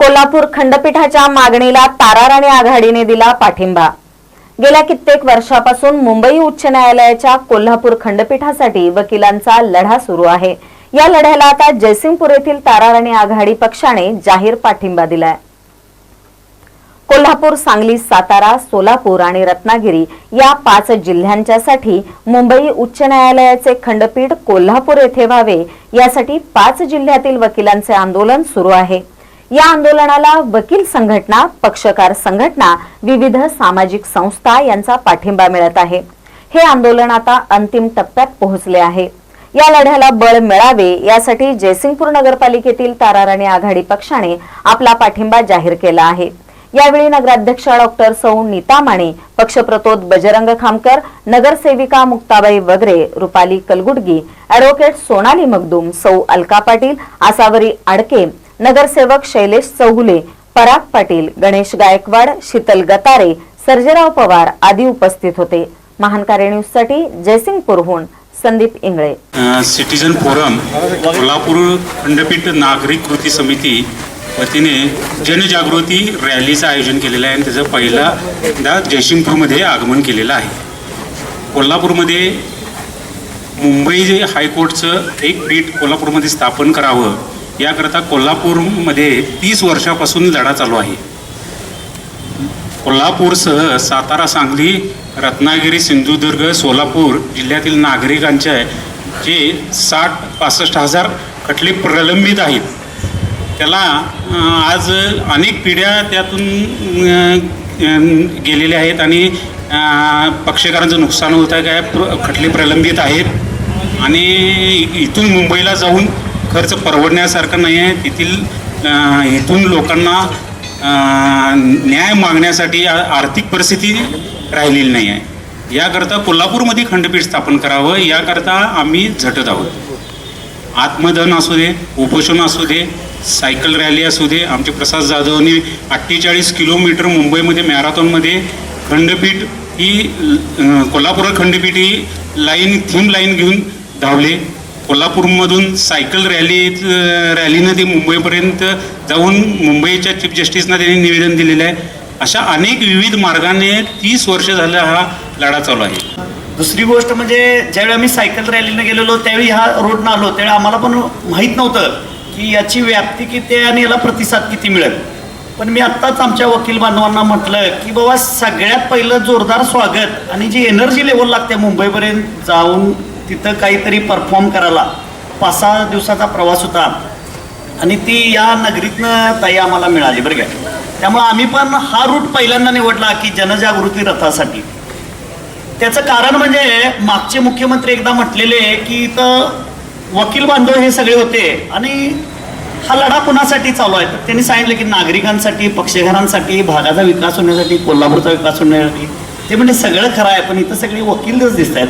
कोल्हापूर खंडपीठाच्या मागणीला ताराराणी आघाडीने दिला पाठिंबा. गेल्या कित्येक वर्षापासून मुंबई उच्च न्यायालयाच्या कोल्हापूर खंडपीठासाठी वकिलांचा लढा सुरू आहे. या लढ्याला आता जयसिंगपूर येथील ताराराणी आघाडी पक्षाने जाहीर पाठिंबा दिलाय. कोल्हापूर सांगली सातारा सोलापूर आणि रत्नागिरी या पाच जिल्ह्यांच्यासाठी मुंबई उच्च न्यायालयाचे खंडपीठ कोल्हापूर येथे व्हावे यासाठी पाच जिल्ह्यातील वकिलांचे आंदोलन सुरू आहे. या आंदोलनाला वकील संघटना पक्षकार संघटना विविध सामाजिक संस्था यांचा पाठिंबा मिळत आहे. हे आंदोलन आता अंतिम टप्प्यात पोहोचले आहे. या लढ्याला बळ मिळावे यासाठी जयसिंगपूर नगरपालिकेतील ताराराणी आघाडी पक्षाने आपला पाठिंबा जाहीर केला आहे. यावेळी नगराध्यक्षा डॉक्टर सौ नीता माने पक्षप्रतोद बजरंग खामकर नगरसेविका मुक्ताबाई वगरे रुपाली कलगुडगी अॅडव्होकेट सोनाली मगदूम सौ अलका पाटील आसावरी आडके नगरसेवक शैलेश चौगुले पराग पाटील गणेश गायकवाड शीतल गतारे सर्जेराव पवार आदी उपस्थित होते. महान कार्य न्यूजसाठी जयसिंगपूरहून संदीप इंगळे. सिटीजन फोरम कोल्हापूर खंडपीठ नागरिक कृती समिती वतीने जनजागृती रॅलीचं आयोजन केलेलं आहे आणि त्याचं पहिल्यांदा जयसिंगपूरमध्ये आगमन केलेलं आहे. कोल्हापूरमध्ये मुंबई हायकोर्टचं एक पीठ कोल्हापूरमध्ये स्थापन करावं याकरता कोल्हापूरमध्ये तीस वर्षापासून लढा चालू आहे. कोल्हापूरसह सातारा सांगली रत्नागिरी सिंधुदुर्ग सोलापूर जिल्ह्यातील नागरिकांचे जे साठ पासष्ट हजार खटले प्रलंबित आहेत. त्याला आज अनेक पिढ्या त्यातून गेलेल्या आहेत आणि पक्षकारांचं नुकसान होत आहे काय प्र खटले प्रलंबित आहेत. आणि इथून मुंबईला जाऊन खर्च परवडण्यासारखं नाही आहे. तेथील इथून लोकांना न्याय मागण्यासाठी आर्थिक परिस्थिती राहिलेली नाही आहे. याकरता कोल्हापूरमध्ये खंडपीठ स्थापन करावं याकरता आम्ही झटत आहोत. आत्मदहन असू दे उपोषण असू दे सायकल रॅली असू दे आमचे प्रसाद जाधवने अठ्ठेचाळीस किलोमीटर मुंबईमध्ये मॅरेथॉनमध्ये खंडपीठ ही कोल्हापूर खंडपीठ ही लाईन थीम लाईन घेऊन धावले. कोल्हापूरमधून सायकल रॅली रॅलीनं ते मुंबईपर्यंत जाऊन मुंबईच्या चीफ जस्टिसना त्यांनी निवेदन दिलेलं आहे. अशा अनेक विविध मार्गाने तीस वर्ष झालं हा लढा चालू आहे. दुसरी गोष्ट म्हणजे ज्यावेळी आम्ही सायकल रॅलीनं गेलेलो त्यावेळी ह्या रोडनं आलो त्यावेळी आम्हाला पण माहीत नव्हतं की याची व्याप्ती किती आहे आणि याला प्रतिसाद किती मिळेल. पण मी आत्ताच आमच्या वकील बांधवांना म्हटलं की बाबा सगळ्यात पहिलं जोरदार स्वागत आणि जी एनर्जी लेवल लागते मुंबईपर्यंत जाऊन तिथं काहीतरी परफॉर्म करायला. पाच सहा दिवसाचा प्रवास होता. आणि ती या नगरीतनं ताई आम्हाला मिळाली बरं काय त्यामुळे आम्ही पण हा रूट पहिल्यांदा निवडला की जनजागृती रथासाठी. त्याचं कारण म्हणजे मागचे मुख्यमंत्री एकदा म्हटलेले की इथं वकील बांधव हे सगळे होते आणि हा लढा कुणासाठी चालू आहे? तर त्यांनी सांगितलं की नागरिकांसाठी पक्षघरांसाठी भागाचा विकास होण्यासाठी कोल्हापूरचा विकास होण्यासाठी. ते म्हणजे सगळं खरं आहे पण इथं सगळे वकीलच दिसत आहेत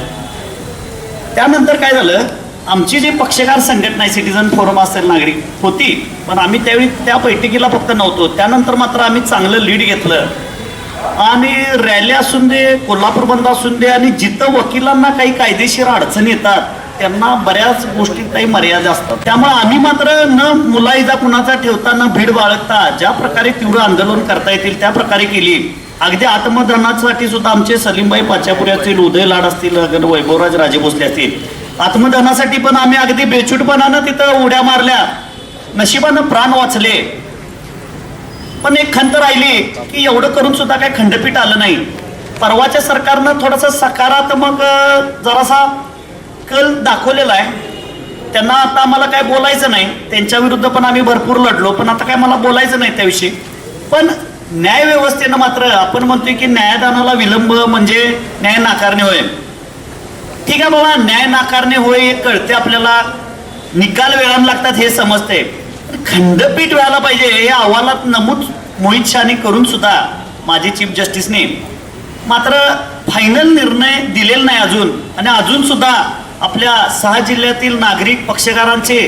त्यानंतर काय झालं? आमची जी पक्षकार संघटना आहे सिटीजन फोरम असेल नागरिक होती पण आम्ही त्यावेळी त्या बैठकीला फक्त नव्हतो. त्यानंतर मात्र आम्ही चांगलं लीड घेतलं. आणि रॅली असून दे कोल्हापूर बंद असून दे आणि जिथं वकिलांना काही कायदेशीर अडचणी येतात त्यांना बऱ्याच गोष्टी काही मर्यादा असतात. त्यामुळे आम्ही मात्र न मुलाइजा कुणाचा ठेवता न भीड बाळगता ज्या प्रकारे तीव्र आंदोलन करता येतील त्या प्रकारे केली. अगदी आत्मदहनासाठी सुद्धा आमचे सलीमबाई पाचापुरे असतील उदय लाड असतील वैभवराज राजे भोसले असतील. आत्मदहनासाठी पण आम्ही अगदी बेचूटपणानं तिथं उड्या मारल्या. नशिबानं प्राण वाचले. पण एक खंत राहिली की एवढं करून सुद्धा काही खंडपीठ आलं नाही. परवाच्या सरकारनं थोडासा सकारात्मक जरासा कल दाखवलेला आहे. त्यांना आता आम्हाला काय बोलायचं नाही. त्यांच्या विरुद्ध पण आम्ही भरपूर लढलो पण आता काय मला बोलायचं नाही त्याविषयी. पण न्याय व्यवस्थेनं मात्र आपण म्हणतोय की न्यायदानाला विलंब म्हणजे न्याय नाकारणे होय. ठीक आहे बाबा न्याय नाकारणे होय हे कळते आपल्याला. निकाल वेळानं लागतात हे समजते. खंडपीठ व्हायला पाहिजे हे अहवालात नमूद मोहित शहाने करून सुद्धा माजी चीफ जस्टिसने मात्र फायनल निर्णय दिलेला नाही अजून. आणि अजून सुद्धा आपल्या सहा जिल्ह्यातील नागरिक पक्षकारांचे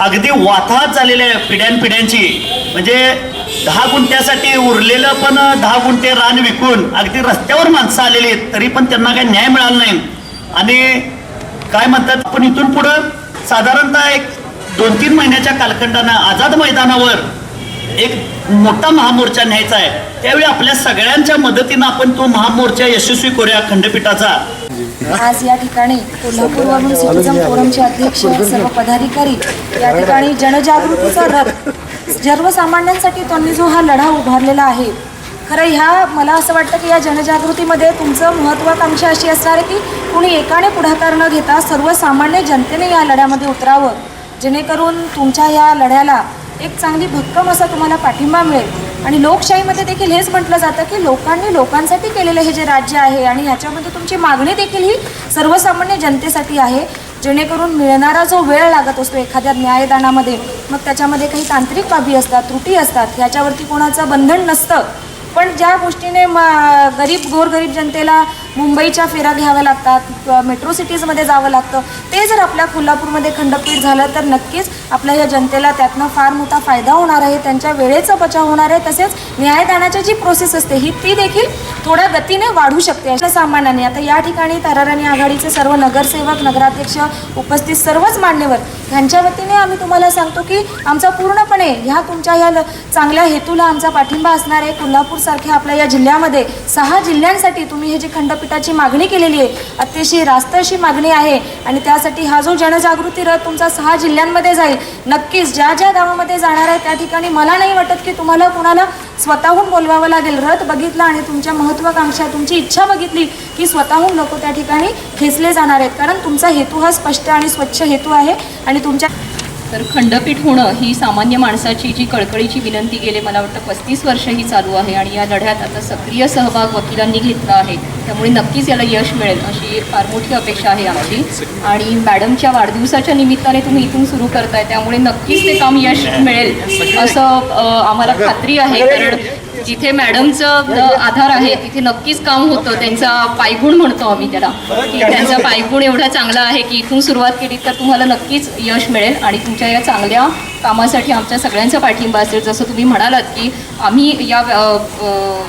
अगदी वाताहत झालेले आहे पिढ्यानपिढ्यांची म्हणजे दहा गुंठ्यासाठी उरलेलं पण दहा गुंठे रान विकून अगदी रस्त्यावर माणसं आलेली आहेत तरी पण त्यांना काही न्याय मिळाला नाही. आणि काय म्हणतात आपण इथून पुढं? साधारणतः एक दोन तीन महिन्याच्या कालखंडानं आझाद मैदानावर एक मोठा महामोर्चा न्यायचा आहे. त्यावेळी आपल्या सगळ्यांच्या मदतीनं आपण तो महामोर्चा यशस्वी करूया खंडपीठाचा. आज या ठिकाणी कोल्हापूरवरून सिटीझन फोरमचे अध्यक्ष सर्व पदाधिकारी या ठिकाणी जनजागृतीचा रथ सर्वसामान्यांसाठी त्यांनी जो हा लढा उभारलेला आहे. खरं ह्या मला असं वाटतं की या जनजागृतीमध्ये तुमचं महत्त्वाकांक्षा अशी असणार आहे की कुणी एकाने पुढाकार न घेता सर्वसामान्य जनतेने या लढ्यामध्ये उतरावं. जेणेकरून तुमच्या या लढ्याला एक चांगली भक्कम असा तुम्हाला पाठिंबा मिळेल. आणि लोकशाहीमध्ये देखील हेच म्हटलं जातं की लोकांनी लोकांसाठी केलेलं हे जे राज्य आहे आणि ह्याच्यामध्ये तुमची मागणी देखील ही सर्वसामान्य जनतेसाठी आहे. जेणेकरून मिळणारा जो वेळ लागत असतो एखाद्या न्यायदानामध्ये मग त्याच्यामध्ये काही तांत्रिक बाबी असतात त्रुटी असतात ह्याच्यावरती कोणाचं बंधन नसतं. पण ज्या गोष्टीने म गरीब गोरगरीब जनतेला मुंबईच्या फेऱ्या घ्याव्या लागतात मेट्रो सिटीजमध्ये जावं लागतं. ते जर आपल्या कोल्हापूरमध्ये खंडपीठ झालं तर नक्कीच आपल्या या जनतेला त्यातनं फार मोठा फायदा होणार आहे. त्यांच्या वेळेचा बचाव होणार आहे. तसेच न्यायदानाची जी प्रोसेस असते ही ती देखील थोड्या गतीने वाढू शकते. अशा सामान्याने आता या ठिकाणी तराराणी आघाडीचे सर्व नगरसेवक नगराध्यक्ष उपस्थित सर्वच मान्यवर ह्यांच्या वतीने आम्ही तुम्हाला सांगतो की आमचा पूर्णपणे ह्या तुमच्या ह्या ल- चांगल्या हेतूला आमचा पाठिंबा असणार आहे. कोल्हापूरसारख्या आपल्या या जिल्ह्यामध्ये सहा जिल्ह्यांसाठी तुम्ही हे जे जी खंडपीठाची मागणी केलेली आहे. अतिशय रास्त अशी मागणी आहे आणि त्यासाठी हा जो जनजागृती रथ तुमचा सहा जिल्ह्यांमध्ये जाईल नक्कीच ज्या ज्या गावामध्ये जाणार आहे त्या ठिकाणी मला नाही वाटत की तुम्हाला कुणाला स्वतःहून बोलवावं लागेल. रथ बघितला आणि तुमच्या महत्त्वाकांक्षा तुमची इच्छा बघितली की स्वतःहून लोक त्या ठिकाणी खेचले जाणार आहेत. कारण तुमचा हेतू हा स्पष्ट आणि स्वच्छ हेतू आहे आणि तुमच्या तर खंडपीठ होणं ही सामान्य माणसाची जी कळकळीची विनंती गेले मला वाटतं पस्तीस वर्ष ही चालू आहे आणि या लढ्यात आता सक्रिय सहभाग वकिलांनी घेतला आहे. त्यामुळे नक्कीच याला यश मिळेल अशी फार मोठी अपेक्षा आहे आमची. आणि मॅडमच्या वाढदिवसाच्या निमित्ताने तुम्ही इथून सुरू करताय त्यामुळे नक्कीच ते काम यश मिळेल असं आम्हाला खात्री आहे. कारण जिथे मॅडमचं आधार आहे तिथे नक्कीच काम होतं. त्यांचा पायगुण म्हणतो आम्ही त्याला. की त्यांचा पायगुण एवढा चांगला आहे की इथून सुरुवात केली तर तुम्हाला नक्कीच यश मिळेल. आणि तुमच्या या चांगल्या कामासाठी आमच्या सगळ्यांचा पाठिंबा असेल. जसं तुम्ही म्हणालात की आम्ही या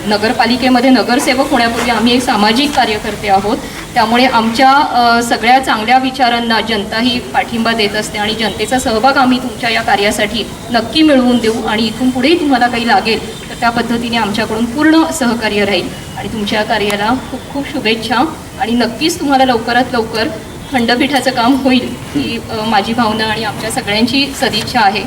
नगरपालिकेमध्ये नगरसेवक होण्यापूर्वी आम्ही एक सामाजिक कार्यकर्ते आहोत. त्यामुळे आमच्या सगळ्या चांगल्या विचारांना जनता ही पाठिंबा देत असते आणि जनतेचा सहभाग आम्ही तुमच्या या कार्यासाठी नक्की मिळवून देऊ. आणि इथून पुढेही तुम्हाला काही लागेल त्या पद्धतीने आमच्याकडून पूर्ण सहकार्य राहील. आणि तुमच्या कार्याला खूप खूप शुभेच्छा. आणि नक्कीच तुम्हाला लवकरात लवकर खंडपीठाचं काम होईल ही माझी भावना आणि आमच्या सगळ्यांची सदिच्छा आहे.